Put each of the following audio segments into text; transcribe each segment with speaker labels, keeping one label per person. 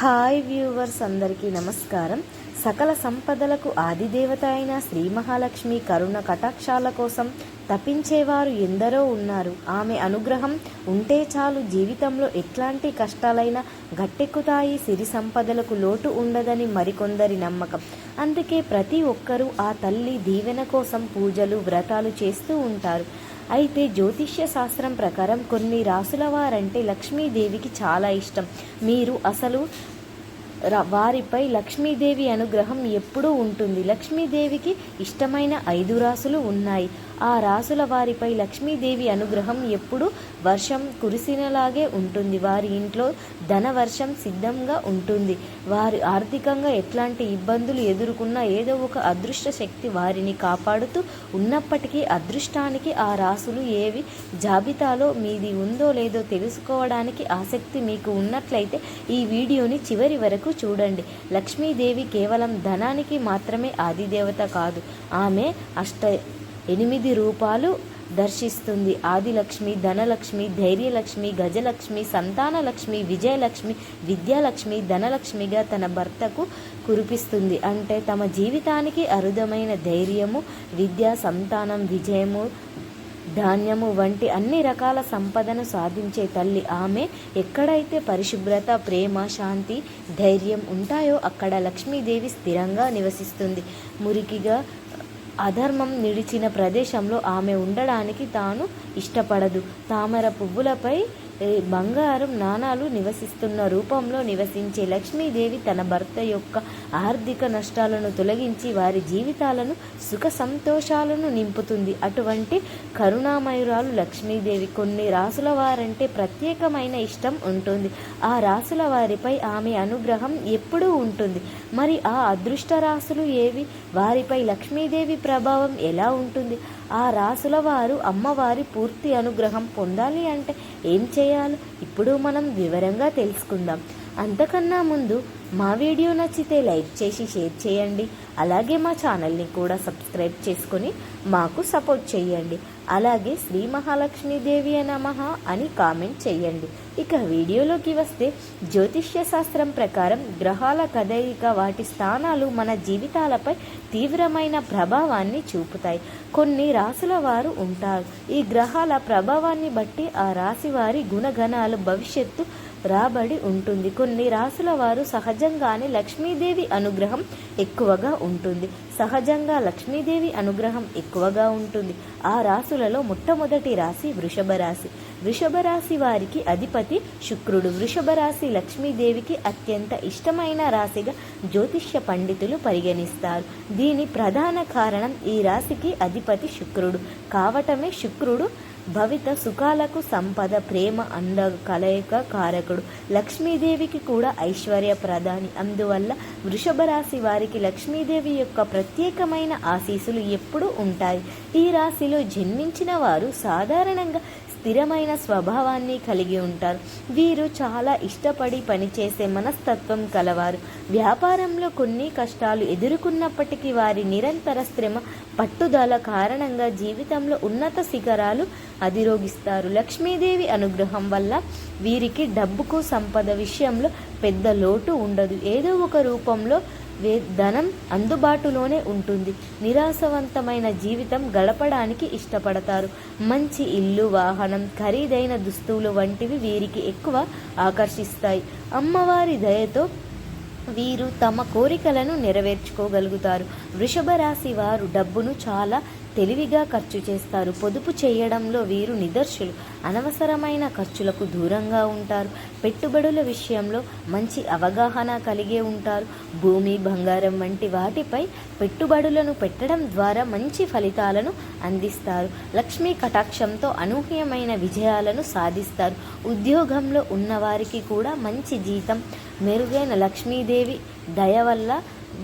Speaker 1: Hi viewers అందరికీ నమస్కారం. సకల సంపదలకు ఆదిదేవత అయిన శ్రీ మహాలక్ష్మి కరుణ కటాక్షాల కోసం తపించేవారు ఎందరో ఉన్నారు. ఆమె అనుగ్రహం ఉంటే చాలు జీవితంలో ఎట్లాంటి కష్టాలైనా గట్టెక్కుతాయి. సిరి సంపదలకు లోటు ఉండదని మరికొందరి నమ్మకం. అందుకే ప్రతి ఒక్కరూ ఆ తల్లి దీవెన కోసం పూజలు వ్రతాలు చేస్తూ ఉంటారు. అయితే జ్యోతిష్య శాస్త్రం ప్రకారం కొన్ని రాసుల వారంటే లక్ష్మీదేవికి చాలా ఇష్టం. మీరు అసలు ర- వారిపై లక్ష్మీదేవి అనుగ్రహం ఎప్పుడూ ఉంటుంది? లక్ష్మీదేవికి ఇష్టమైన ఐదు రాసులు ఉన్నాయి. ఆ రాసుల వారిపై లక్ష్మీదేవి అనుగ్రహం ఎప్పుడు వర్షం కురిసినలాగే ఉంటుంది. వారి ఇంట్లో ధన వర్షం సిద్ధంగా ఉంటుంది. వారు ఆర్థికంగా ఎట్లాంటి ఇబ్బందులు ఎదుర్కొన్నా ఏదో ఒక అదృష్ట శక్తి వారిని కాపాడుతూ ఉన్నప్పటికీ అదృష్టానికి ఆ రాసులు ఏవి జాబితాలో మీది ఉందో లేదో తెలుసుకోవడానికి ఆసక్తి మీకు ఉన్నట్లయితే ఈ వీడియోని చివరి వరకు చూడండి. లక్ష్మీదేవి కేవలం ధనానికి మాత్రమే ఆదిదేవత కాదు. ఆమె అష్ట ఎనిమిది రూపాలు దర్శిస్తుంది. ఆదిలక్ష్మి ధనలక్ష్మి ధైర్యలక్ష్మి గజలక్ష్మి సంతానలక్ష్మి విజయలక్ష్మి విద్యాలక్ష్మి ధనలక్ష్మిగా తన భర్తకు కురిపిస్తుంది. అంటే తమ జీవితానికి అరుదమైన ధైర్యము విద్య సంతానం విజయము ధాన్యము వంటి అన్ని రకాల సంపదను సాధించే తల్లి ఆమె ఎక్కడైతే పరిశుభ్రత ప్రేమ శాంతి ధైర్యం ఉంటాయో అక్కడ లక్ష్మీదేవి స్థిరంగా నివసిస్తుంది. మురికిగా అధర్మం నిడిచిన ప్రదేశంలో ఆమె ఉండడానికి తాను ఇష్టపడదు. తామర పువ్వులపై బంగారం నాణాలు నివసిస్తున్న రూపంలో నివసించే లక్ష్మీదేవి తన భర్త యొక్క ఆర్థిక నష్టాలను తొలగించి వారి జీవితాలను సుఖ సంతోషాలను నింపుతుంది. అటువంటి కరుణామయురాలు లక్ష్మీదేవి కొన్ని రాసుల వారంటే ప్రత్యేకమైన ఇష్టం ఉంటుంది. ఆ రాసుల వారిపై ఆమె అనుగ్రహం ఎప్పుడూ ఉంటుంది. మరి ఆ అదృష్ట రాసులు ఏవి? వారిపై లక్ష్మీదేవి ప్రభావం ఎలా ఉంటుంది? ఆ రాసుల వారు అమ్మవారి పూర్తి అనుగ్రహం పొందాలి అంటే ఏం చేయాలి? ఇప్పుడు మనం వివరంగా తెలుసుకుందాం. అంతకన్నా ముందు మా వీడియో నచ్చితే లైక్ చేసి షేర్ చేయండి. అలాగే మా ఛానల్ని కూడా సబ్స్క్రైబ్ చేసుకొని మాకు సపోర్ట్ చేయండి. అలాగే శ్రీ మహాలక్ష్మీదేవి నమ అని కామెంట్ చేయండి. ఇక వీడియోలోకి వస్తే జ్యోతిష్య శాస్త్రం ప్రకారం గ్రహాల కదలిక వాటి స్థానాలు మన జీవితాలపై తీవ్రమైన ప్రభావాన్ని చూపుతాయి. కొన్ని రాసుల వారు ఉంటారు. ఈ గ్రహాల ప్రభావాన్ని బట్టి ఆ రాశి వారి గుణగణాలు భవిష్యత్తు రాబడి ఉంటుంది. కొన్ని రాసుల వారు సహజంగానే లక్ష్మీదేవి అనుగ్రహం ఎక్కువగా ఉంటుంది. సహజంగా లక్ష్మీదేవి అనుగ్రహం ఎక్కువగా ఉంటుంది. ఆ రాసులలో మొట్టమొదటి రాశి వృషభ రాశి. వృషభ రాశి వారికి అధిపతి శుక్రుడు. వృషభ రాశి లక్ష్మీదేవికి అత్యంత ఇష్టమైన రాశిగా జ్యోతిష్య పండితులు పరిగణిస్తారు. దీని ప్రధాన కారణం ఈ రాశికి అధిపతి శుక్రుడు. కావటమే శుక్రుడు భవిత సుఖాలకు సంపద ప్రేమ అంద కలయిక కారకుడు. లక్ష్మీదేవికి కూడా ఐశ్వర్య ప్రధాని. అందువల్ల వృషభ రాశి వారికి లక్ష్మీదేవి యొక్క ప్రత్యేకమైన ఆశీస్సులు ఎప్పుడూ ఉంటాయి. ఈ రాశిలో జన్మించిన వారు సాధారణంగా స్థిరమైన స్వభావాన్ని కలిగి ఉంటారు. వీరు చాలా ఇష్టపడి పనిచేసే మనస్తత్వం కలవారు. వ్యాపారంలో కొన్ని కష్టాలు ఎదుర్కొన్నప్పటికీ వారి నిరంతర శ్రమ పట్టుదల కారణంగా జీవితంలో ఉన్నత శిఖరాలు అధిరోగిస్తారు. లక్ష్మీదేవి అనుగ్రహం వల్ల వీరికి డబ్బుకు సంపద విషయంలో పెద్ద లోటు ఉండదు. ఏదో ఒక రూపంలో ధనం అందుబాటులోనే ఉంటుంది. నిరాశవంతమైన జీవితం గడపడానికి ఇష్టపడతారు. మంచి ఇల్లు వాహనం ఖరీదైన దుస్తువులు వంటివి వీరికి ఎక్కువ ఆకర్షిస్తాయి. అమ్మవారి దయతో వీరు తమ కోరికలను నెరవేర్చుకోగలుగుతారు. వృషభ రాశి వారు డబ్బును చాలా తెలివిగా ఖర్చు చేస్తారు. పొదుపు చేయడంలో వీరు నిదర్శులు. అనవసరమైన ఖర్చులకు దూరంగా ఉంటారు. పెట్టుబడుల విషయంలో మంచి అవగాహన కలిగే ఉంటారు. భూమి బంగారం వంటి వాటిపై పెట్టుబడులను పెట్టడం ద్వారా మంచి ఫలితాలను అందిస్తారు. లక్ష్మీ కటాక్షంతో అనూహ్యమైన విజయాలను సాధిస్తారు. ఉద్యోగంలో ఉన్నవారికి కూడా మంచి జీతం. మెరుగైన లక్ష్మీదేవి దయ వల్ల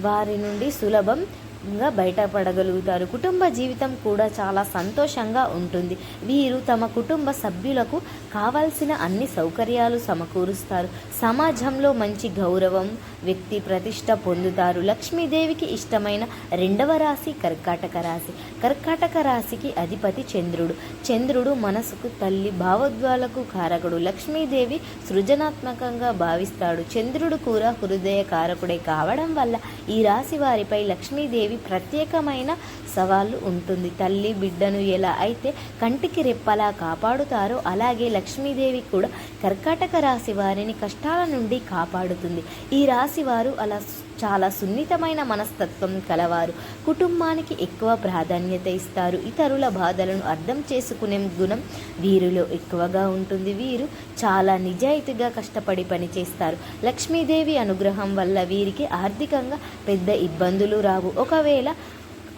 Speaker 1: వారి నుండి సులభం గా బయటపడగలుగుతారు. కుటుంబ జీవితం కూడా చాలా సంతోషంగా ఉంటుంది. వీరు తమ కుటుంబ సభ్యులకు కావాల్సిన అన్ని సౌకర్యాలు సమకూరుస్తారు. సమాజంలో మంచి గౌరవం వ్యక్తి ప్రతిష్ట పొందుతారు. లక్ష్మీదేవికి ఇష్టమైన రెండవ రాశి కర్కాటక రాశి. కర్కాటక రాశికి అధిపతి చంద్రుడు. చంద్రుడు మనసుకు తల్లి భావోద్వాలకు కారకుడు. లక్ష్మీదేవి సృజనాత్మకంగా భావిస్తాడు. చంద్రుడు కూడా హృదయ కారకుడే కావడం వల్ల ఈ రాశి వారిపై లక్ష్మీదేవి ప్రత్యేకమైన సవాళ్ళు ఉంటుంది. తల్లి బిడ్డను ఎలా అయితే కంటికి రెప్పలా కాపాడుతారో అలాగే లక్ష్మీదేవి కూడా కర్కాటక రాశి వారిని కష్టాల నుండి కాపాడుతుంది. ఈ రాశి వారు అలా చాలా సున్నితమైన మనస్తత్వం కలవారు. కుటుంబానికి ఎక్కువ ప్రాధాన్యత ఇస్తారు. ఇతరుల బాధలను అర్థం చేసుకునే గుణం వీరిలో ఎక్కువగా ఉంటుంది. వీరు చాలా నిజాయితీగా కష్టపడి పనిచేస్తారు లక్ష్మీదేవి అనుగ్రహం వల్ల వీరికి ఆర్థికంగా పెద్ద ఇబ్బందులు రావు. ఒకవేళ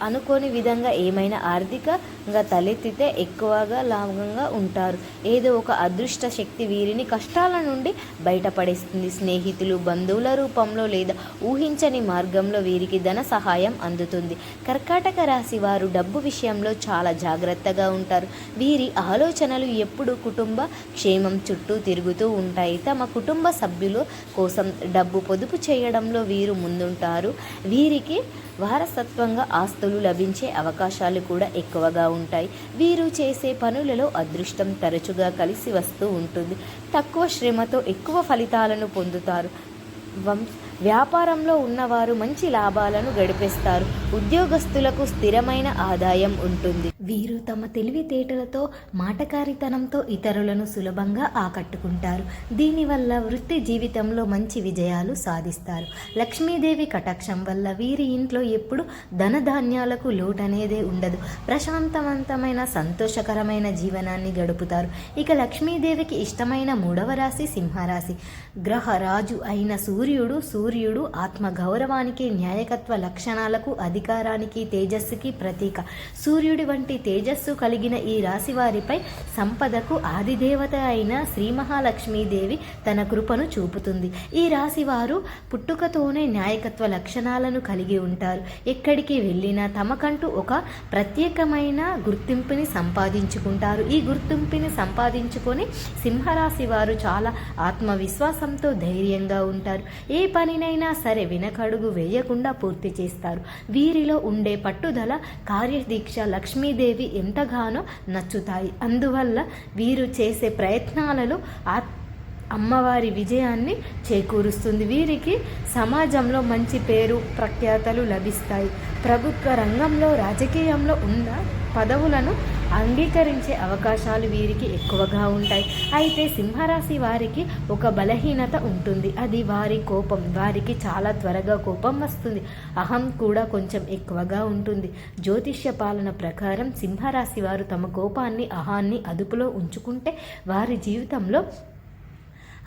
Speaker 1: అనుకోని విధంగా ఏమైనా ఆర్థికంగా తలెత్తితే ఎక్కువగా లాభంగా ఉంటారు. ఏదో ఒక అదృష్ట శక్తి వీరిని కష్టాల నుండి బయటపడేస్తుంది. స్నేహితులు బంధువుల రూపంలో లేదా ఊహించని మార్గంలో వీరికి ధన సహాయం అందుతుంది. కర్కాటక రాశి వారు డబ్బు విషయంలో చాలా జాగ్రత్తగా ఉంటారు. వీరి ఆలోచనలు ఎప్పుడు కుటుంబ క్షేమం చుట్టూ తిరుగుతూ ఉంటాయి. తమ కుటుంబ సభ్యుల కోసం డబ్బు పొదుపు చేయడంలో వీరు ముందుంటారు. వీరికి వారసత్వంగా ఆస్తులు లభించే అవకాశాలు కూడా ఎక్కువగా ఉంటాయి. వీరు చేసే పనులలో అదృష్టం తరచుగా కలిసి వస్తూ ఉంటుంది. తక్కువ శ్రమతో ఎక్కువ ఫలితాలను పొందుతారు. వం వ్యాపారంలో ఉన్నవారు మంచి లాభాలను గడిపేస్తారు. ఉద్యోగస్తులకు స్థిరమైన ఆదాయం ఉంటుంది. వీరు తమ తెలివితేటలతో మాటకారితనంతో ఇతరులను సులభంగా ఆకట్టుకుంటారు. దీనివల్ల వృత్తి జీవితంలో మంచి విజయాలు సాధిస్తారు. లక్ష్మీదేవి కటాక్షం వల్ల వీరి ఇంట్లో ఎప్పుడు ధనధాన్యాలకు లోటనేదే ఉండదు. ప్రశాంతవంతమైన సంతోషకరమైన జీవనాన్ని గడుపుతారు. ఇక లక్ష్మీదేవికి ఇష్టమైన మూడవ రాశి సింహరాశి. గ్రహ రాజు అయిన సూర్యుడు సూర్యుడు ఆత్మ గౌరవానికి న్యాయకత్వ లక్షణాలకు అధికారానికి తేజస్సుకి ప్రతీక. సూర్యుడి వంటి తేజస్సు కలిగిన ఈ రాశి వారిపై సంపదకు ఆదిదేవత అయిన శ్రీ మహాలక్ష్మీదేవి తన కృపను చూపుతుంది. ఈ రాశి వారు పుట్టుకతోనే నాయకత్వ లక్షణాలను కలిగి ఉంటారు. ఎక్కడికి వెళ్ళినా తమకంటూ ఒక ప్రత్యేకమైన గుర్తింపుని సంపాదించుకుంటారు. ఈ గుర్తింపుని సంపాదించుకొని సింహరాశి వారు చాలా ఆత్మవిశ్వాసంతో ధైర్యంగా ఉంటారు. ఏ పనినైనా సరే వెనకడుగు వేయకుండా పూర్తి చేస్తారు. వీరిలో ఉండే పట్టుదల కార్యదీక్ష శ్రీదేవి ఎంతగానో నచ్చుతాయి. అందువల్ల వీరు చేసే ప్రయత్నాలలో ఆత్ అమ్మవారి విజయాన్ని చేకూరుస్తుంది. వీరికి సమాజంలో మంచి పేరు ప్రఖ్యాతలు లభిస్తాయి. ప్రభుత్వ రంగంలో రాజకీయంలో ఉన్న పదవులను అంగీకరించే అవకాశాలు వీరికి ఎక్కువగా ఉంటాయి. అయితే సింహరాశి వారికి ఒక బలహీనత ఉంటుంది. అది వారి కోపం. వారికి చాలా త్వరగా కోపం వస్తుంది. అహం కూడా కొంచెం ఎక్కువగా ఉంటుంది. జ్యోతిష్య పాలన ప్రకారం సింహరాశి వారు తమ కోపాన్ని అహాన్ని అదుపులో ఉంచుకుంటే వారి జీవితంలో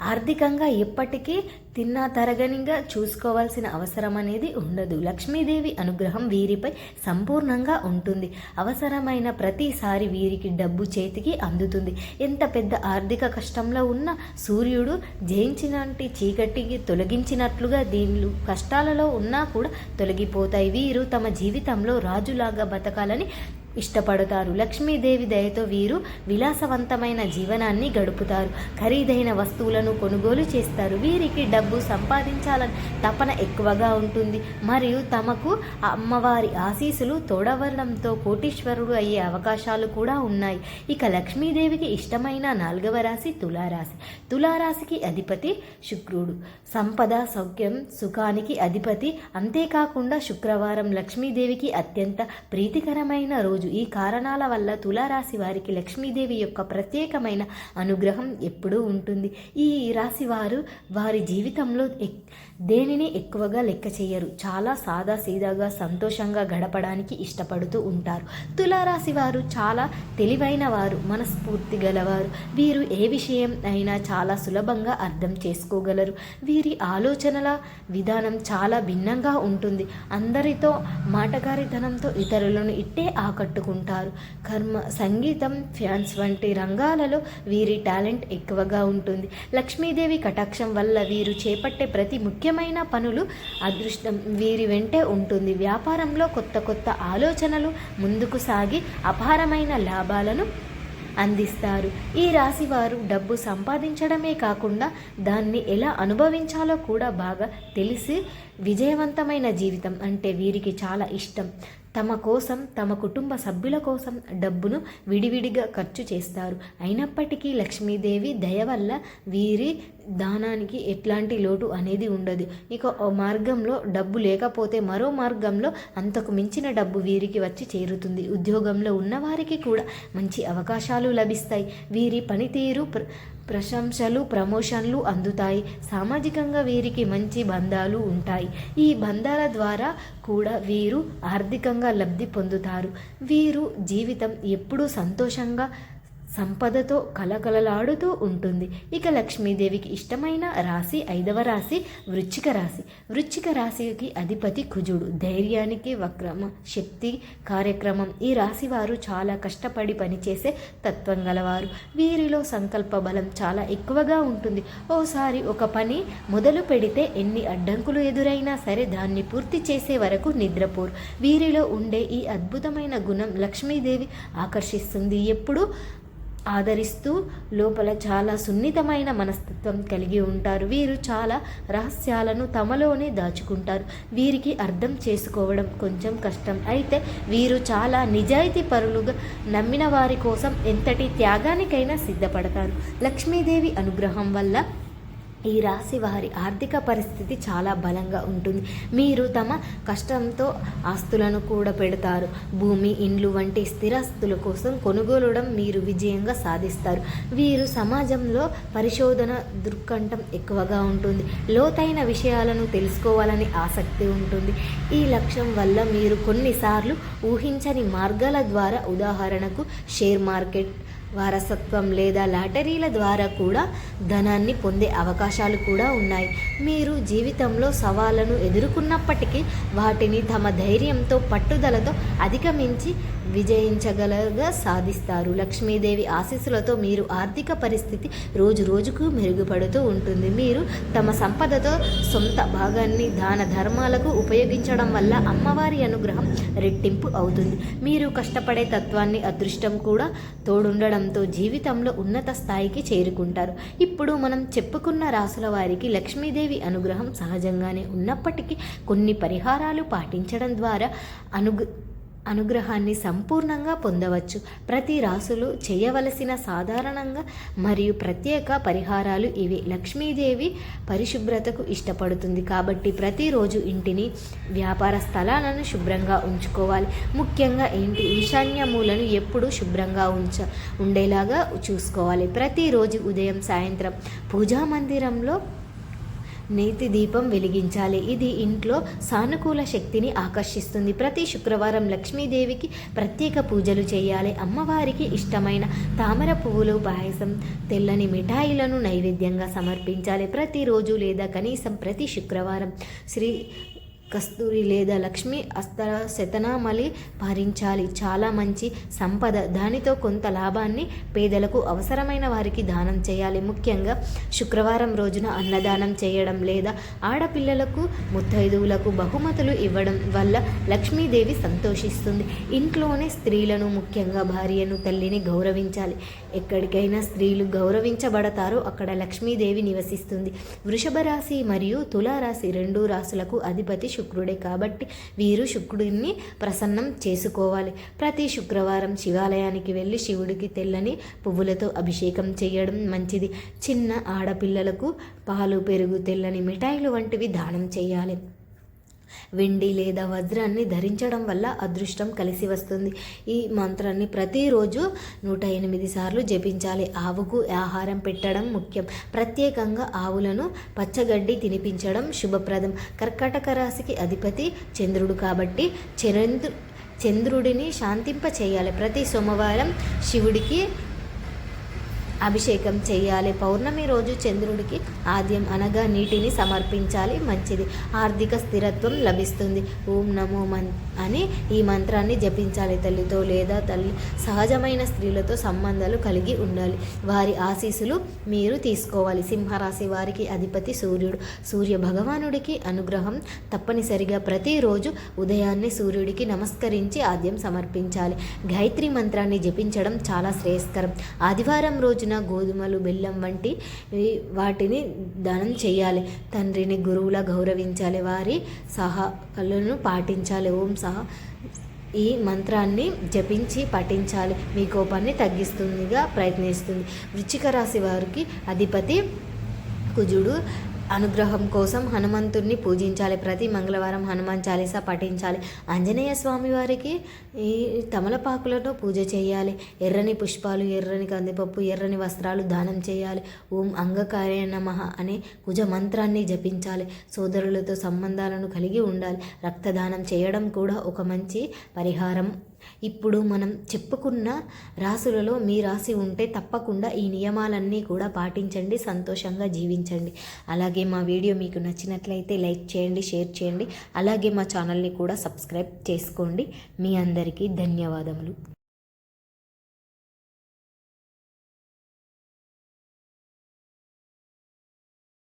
Speaker 1: ఆర్థికంగా ఎప్పటికీ తిన్నా తరగనిగా చూసుకోవాల్సిన అవసరం అనేది ఉండదు. లక్ష్మీదేవి అనుగ్రహం వీరిపై సంపూర్ణంగా ఉంటుంది. అవసరమైన ప్రతిసారి వీరికి డబ్బు చేతికి అందుతుంది. ఎంత పెద్ద ఆర్థిక కష్టంలో ఉన్న సూర్యుడు జయించినటి చీకటికి తొలగించినట్లుగా దీనిలు కష్టాలలో ఉన్నా కూడా తొలగిపోతాయి. వీరు తమ జీవితంలో రాజులాగా బతకాలని ఇష్టపడతారు. లక్ష్మీదేవి దయతో వీరు విలాసవంతమైన జీవనాన్ని గడుపుతారు. ఖరీదైన వస్తువులను కొనుగోలు చేస్తారు. వీరికి డబ్బు సంపాదించాలని తపన ఎక్కువగా ఉంటుంది. మరియు తమకు అమ్మవారి ఆశీస్సులు తోడవడంతో కోటీశ్వరుడు అయ్యే అవకాశాలు కూడా ఉన్నాయి. ఇక లక్ష్మీదేవికి ఇష్టమైన నాలుగవ రాశి తులారాశి. తులారాశికి అధిపతి శుక్రుడు. సంపద సౌఖ్యం సుఖానికి అధిపతి. అంతేకాకుండా శుక్రవారం లక్ష్మీదేవికి అత్యంత ప్రీతికరమైన రోజు. రోజు ఈ కారణాల వల్ల తులారాశి వారికి లక్ష్మీదేవి యొక్క ప్రత్యేకమైన అనుగ్రహం ఎప్పుడూ ఉంటుంది. ఈ రాశి వారు వారి జీవితంలో ఎక్- దేనిని ఎక్కువగా లెక్క చేయరు. చాలా సాదా సీదాగా సంతోషంగా గడపడానికి ఇష్టపడుతూ ఉంటారు. తులారాశి వారు చాలా తెలివైన వారు మనస్ఫూర్తి గలవారు. వీరు ఏ విషయం అయినా చాలా సులభంగా అర్థం చేసుకోగలరు. వీరి ఆలోచనల విధానం చాలా భిన్నంగా ఉంటుంది. అందరితో మాటగారితనంతో ఇతరులను ఇట్టే ఆకట్టు ఆకట్టుకుంటారు కర్మ సంగీతం ఫ్యాన్స్ వంటి రంగాలలో వీరి టాలెంట్ ఎక్కువగా ఉంటుంది. లక్ష్మీదేవి కటాక్షం వల్ల వీరు చేపట్టే ప్రతి ముఖ్యమైన పనులు అదృష్టం. వీరి వెంటే ఉంటుంది వ్యాపారంలో కొత్త కొత్త ఆలోచనలు ముందుకు సాగి అపారమైన లాభాలను అందిస్తారు. ఈ రాశి వారు డబ్బు సంపాదించడమే కాకుండా దాన్ని ఎలా అనుభవించాలో కూడా బాగా తెలిసి విజయవంతమైన జీవితం అంటే వీరికి చాలా ఇష్టం. తమ కోసం తమ కుటుంబ సభ్యుల కోసం డబ్బును విడివిడిగా ఖర్చు చేస్తారు. అయినప్పటికీ లక్ష్మీదేవి దయ వల్ల వీరి దానానికి ఎట్లాంటి లోటు అనేది ఉండదు. ఇక ఓ మార్గంలో డబ్బు లేకపోతే మరో మార్గంలో అంతకు మించిన డబ్బు వీరికి వచ్చి చేరుతుంది. ఉద్యోగంలో ఉన్నవారికి కూడా మంచి అవకాశాలు లభిస్తాయి. వీరి పనితీరు ప్రశంసలు ప్రమోషన్లు అందుతాయి. సామాజికంగా వీరికి మంచి బంధాలు ఉంటాయి. ఈ బంధాల ద్వారా కూడా వీరు ఆర్థికంగా లబ్ధి పొందుతారు. వీరు జీవితం ఎప్పుడూ సంతోషంగా సంపదతో కలకలలాడుతూ ఉంటుంది. ఇక లక్ష్మీదేవికి ఇష్టమైన రాశి ఐదవ రాశి వృచ్చిక రాశి. వృచ్చిక రాశికి అధిపతి కుజుడు. ధైర్యానికి వక్రమ శక్తి కార్యక్రమం. ఈ రాశి వారు చాలా కష్టపడి పనిచేసే తత్వం గలవారు. వీరిలో సంకల్ప బలం చాలా ఎక్కువగా ఉంటుంది. ఓసారి ఒక పని మొదలు పెడితే ఎన్ని అడ్డంకులు ఎదురైనా సరే దాన్ని పూర్తి చేసే వరకు నిద్రపోరు. వీరిలో ఉండే ఈ అద్భుతమైన గుణం లక్ష్మీదేవి ఆకర్షిస్తుంది. ఎప్పుడు? ఆదరిస్తూ లోపల చాలా సున్నితమైన మనస్తత్వం కలిగి ఉంటారు. వీరు చాలా రహస్యాలను తమలోనే దాచుకుంటారు. వీరికి అర్థం చేసుకోవడం కొంచెం కష్టం. అయితే వీరు చాలా నిజాయితీ పరులుగా నమ్మిన వారి కోసం ఎంతటి త్యాగానికైనా సిద్ధపడతారు. లక్ష్మీదేవి అనుగ్రహం వల్ల ఈ రాశి వారి ఆర్థిక పరిస్థితి చాలా బలంగా ఉంటుంది. మీరు తమ కష్టంతో ఆస్తులను కూడా పెడతారు. భూమి ఇండ్లు వంటి స్థిరాస్తుల కోసం కొనుగోలడం మీరు విజయంగా సాధిస్తారు. వీరు సమాజంలో పరిశోధన దుర్కంఠం ఎక్కువగా ఉంటుంది. లోతైన విషయాలను తెలుసుకోవాలని ఆసక్తి ఉంటుంది. ఈ లక్ష్యం వల్ల మీరు కొన్నిసార్లు ఊహించని మార్గాల ద్వారా ఉదాహరణకు షేర్ మార్కెట్ వారసత్వం లేదా లాటరీల ద్వారా కూడా ధనాన్ని పొందే అవకాశాలు కూడా ఉన్నాయి. మీరు జీవితంలో సవాళ్ళను ఎదుర్కొన్నప్పటికీ వాటిని తమ ధైర్యంతో పట్టుదలతో అధిగమించి విజయించగలగా సాధిస్తారు. లక్ష్మీదేవి ఆశీస్సులతో మీరు ఆర్థిక పరిస్థితి రోజు రోజుకు మెరుగుపడుతూ ఉంటుంది. మీరు తమ సంపదతో సొంత భాగాన్ని దాన ధర్మాలకు ఉపయోగించడం వల్ల అమ్మవారి అనుగ్రహం రెట్టింపు అవుతుంది. మీరు కష్టపడే తత్వాన్ని అదృష్టం కూడా తోడుండడం తోడుండడంతో జీవితంలో ఉన్నత స్థాయికి చేరుకుంటారు. ఇప్పుడు మనం చెప్పుకున్న రాసుల వారికి లక్ష్మీదేవి అనుగ్రహం సహజంగానే ఉన్నప్పటికీ కొన్ని పరిహారాలు పాటించడం ద్వారా అనుగ్ర అనుగ్రహాన్ని సంపూర్ణంగా పొందవచ్చు. ప్రతి రాసులు చేయవలసిన సాధారణంగా మరియు ప్రత్యేక పరిహారాలు ఇవి. లక్ష్మీదేవి పరిశుభ్రతకు ఇష్టపడుతుంది కాబట్టి ప్రతిరోజు ఇంటిని వ్యాపార స్థలాలను శుభ్రంగా ఉంచుకోవాలి. ముఖ్యంగా ఇంటి ఈశాన్యములను ఎప్పుడూ శుభ్రంగా ఉంచ ఉండేలాగా చూసుకోవాలి. ప్రతిరోజు ఉదయం సాయంత్రం పూజా మందిరంలో నేతి దీపం వెలిగించాలి. ఇది ఇంట్లో సానుకూల శక్తిని ఆకర్షిస్తుంది. ప్రతి శుక్రవారం లక్ష్మీదేవికి ప్రత్యేక పూజలు చేయాలి. అమ్మవారికి ఇష్టమైన తామర పువ్వులు పాయసం తెల్లని మిఠాయిలను నైవేద్యంగా సమర్పించాలి. ప్రతిరోజు లేదా కనీసం ప్రతి శుక్రవారం శ్రీ కస్తూరి లేదా లక్ష్మి అస్తర శతనామలి భరించాలి. చాలా మంచి సంపద. దానితో కొంత లాభాన్ని పేదలకు అవసరమైన వారికి దానం చేయాలి. ముఖ్యంగా శుక్రవారం రోజున అన్నదానం చేయడం లేదా ఆడపిల్లలకు ముత్తైదువులకు బహుమతులు ఇవ్వడం వల్ల లక్ష్మీదేవి సంతోషిస్తుంది. ఇంట్లోనే స్త్రీలను ముఖ్యంగా భార్యను తల్లిని గౌరవించాలి. ఎక్కడికైనా స్త్రీలు గౌరవించబడతారో అక్కడ లక్ష్మీదేవి నివసిస్తుంది. వృషభ రాశి మరియు తులారాశి రెండు రాశులకు అధిపతి శుక్రుడే కాబట్టి వీరు శుక్రుడిని ప్రసన్నం చేసుకోవాలి. ప్రతి శుక్రవారం శివాలయానికి వెళ్ళి శివుడికి తెల్లని పువ్వులతో అభిషేకం చేయడం మంచిది. చిన్న ఆడపిల్లలకు పాలు పెరుగు తెల్లని మిఠాయిలు వంటివి దానం చేయాలి. వెండి లేదా వజ్రాన్ని ధరించడం వల్ల అదృష్టం కలిసి వస్తుంది. ఈ మంత్రాన్ని ప్రతిరోజు నూట ఎనిమిది సార్లు జపించాలి. ఆవుకు ఆహారం పెట్టడం ముఖ్యం. ప్రత్యేకంగా ఆవులను పచ్చగడ్డి తినిపించడం శుభప్రదం. కర్కాటక రాశికి అధిపతి చంద్రుడు కాబట్టి చంద్రు చంద్రుడిని శాంతింప చేయాలి ప్రతి సోమవారం శివుడికి అభిషేకం చేయాలి. పౌర్ణమి రోజు చంద్రుడికి ఆద్యం అనగా నీటిని సమర్పించాలి. మంచిది. ఆర్థిక స్థిరత్వం లభిస్తుంది. ఓం నమో మన్ అని ఈ మంత్రాన్ని జపించాలి తల్లితో లేదా తల్లి సహజమైన స్త్రీలతో సంబంధాలు కలిగి ఉండాలి. వారి ఆశీస్సులు మీరు తీసుకోవాలి. సింహరాశి వారికి అధిపతి సూర్యుడు. సూర్య భగవానుడికి అనుగ్రహం తప్పనిసరిగా ప్రతిరోజు ఉదయాన్నే సూర్యుడికి నమస్కరించి ఆద్యం సమర్పించాలి. గాయత్రి మంత్రాన్ని జపించడం చాలా శ్రేయస్కరం. ఆదివారం రోజున గోధుమలు బెల్లం వంటి వాటిని దానం చేయాలి. తండ్రిని గురువులా గౌరవించాలి. వారి సహాలను పాటించాలి. ఓం సహా. ఈ మంత్రాన్ని జపించి పఠించాలి. మీ కోపాన్ని తగ్గిస్తుందిగా ప్రయత్నిస్తుంది. వృచ్చిక రాశి వారికి అధిపతి కుజుడు. అనుగ్రహం కోసం హనుమంతుణ్ణి పూజించాలి. ప్రతి మంగళవారం హనుమాన్ చాలీసా పఠించాలి. ఆంజనేయ స్వామి వారికి ఈ తమలపాకులతో పూజ చేయాలి. ఎర్రని పుష్పాలు ఎర్రని కందిపప్పు ఎర్రని వస్త్రాలు దానం చేయాలి. ఓం అంగకార్య నమః అనే కుజ మంత్రాన్ని జపించాలి. సోదరులతో సంబంధాలను కలిగి ఉండాలి. రక్తదానం చేయడం కూడా ఒక మంచి పరిహారం. ఇప్పుడు మనం చెప్పుకున్న రాసులలో మీ రాశి ఉంటే తప్పకుండా ఈ నియమాలన్నీ కూడా పాటించండి సంతోషంగా జీవించండి. అలాగే మా వీడియో మీకు నచ్చినట్లయితే లైక్ చేయండి షేర్ చేయండి. అలాగే మా ఛానల్ని కూడా సబ్స్క్రైబ్ చేసుకోండి. మీ అందరికీ ధన్యవాదములు.